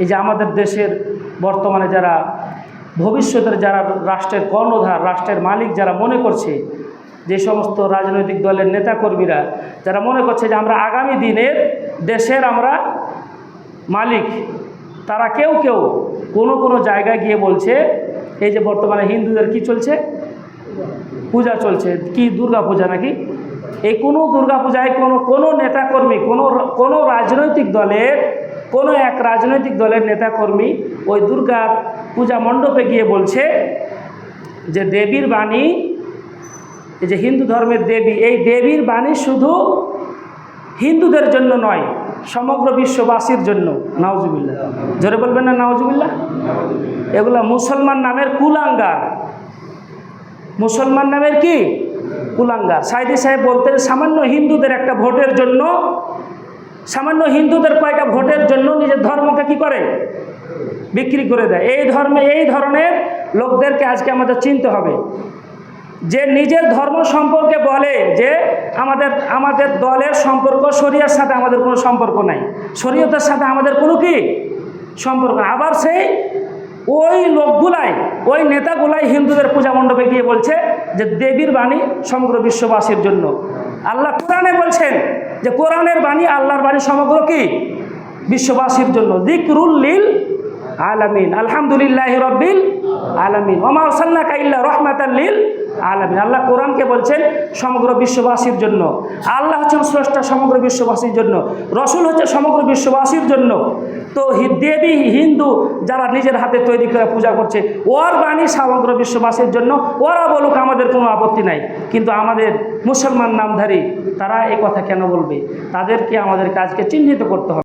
এই যে আমাদের দেশের বর্তমানে যারা, ভবিষ্যতের যারা রাষ্ট্রের কর্ণধার, রাষ্ট্রের মালিক যারা মনে করছে, যে সমস্ত রাজনৈতিক দলের নেতাকর্মীরা, যারা মনে করছে যে আমরা আগামী দিনের দেশের আমরা মালিক, তারা কেউ কেউ কোনো কোনো জায়গায় গিয়ে বলছে, এই যে বর্তমানে হিন্দুদের কি চলছে? পূজা চলছে, কি দুর্গা পূজা নাকি? এই কোনো দুর্গা পূজায় কোনো কোনো নেতাকর্মী, কোনো কোনো রাজনৈতিক দলের কোনো এক রাজনৈতিক দলের নেতাকর্মী ওই দুর্গা পূজা মণ্ডপে গিয়ে বলছে যে দেবীর বাণী, এই যে হিন্দু ধর্মের দেবী, এই দেবীর বাণী শুধু হিন্দুদের জন্য নয়, সমগ্র বিশ্ববাসীর জন্য। নাওজুবিল্লা জোরে বলবেন না নাওজুবিল্লা এগুলো মুসলমান নামের কুলাঙ্গার। মুসলমান নামের কি? কুলাঙ্গার। সাইদি সাহেব বলতেন, সামান্য হিন্দুদের একটা ভোটের জন্য সামান্য হিন্দুদের কয়টা ভোটের জন্য নিজের ধর্মকে কি করে? বিক্রি করে দেয়। এই ধর্মে, এই ধরনের লোকদেরকে আজকে আমাদের চিনতে হবে। যে নিজের ধর্ম সম্পর্কে বলে, যে আমাদের আমাদের দলের সম্পর্ক শরীয়তের সাথে আমাদের কোনো সম্পর্ক নাই। শরীয়তের সাথে আমাদের কোনো কি? সম্পর্ক আবার সেই, ওই লোকগুলাই, ওই নেতাগুলাই হিন্দুদের পূজা মণ্ডপে গিয়ে বলছে যে দেবীর বাণী সমগ্র বিশ্ববাসীর জন্য। আল্লাহ কোরআনে বলছেন যে কোরআনের বাণী আল্লাহর বাণী সমগ্র কি? বিশ্ববাসীর জন্য। দিকরুল লিল আলামিন। আলহামদুলিল্লাহ রব্বিল আলামিন। ওমা সাল্লা কাইল্লা রহমাতাল লিল আলামিন। আল্লাহ কোরআনকে বলছেন সমগ্র বিশ্ববাসীর জন্য। আল্লাহ হচ্ছেন স্রষ্টা সমগ্র বিশ্ববাসীর জন্য। রসুল হচ্ছে সমগ্র বিশ্ববাসীর জন্য। তো দেবী, হিন্দু যারা নিজের হাতে তৈরি করে পূজা করছে, ওর বাণী সমগ্র বিশ্ববাসীর জন্য। ওরা বলুক, আমাদের কোনো আপত্তি নাই। কিন্তু আমাদের মুসলমান নামধারী, তারা এই কথা কেন বলবে? তাদেরকে আমাদের কাজকে চিহ্নিত করতে হবে।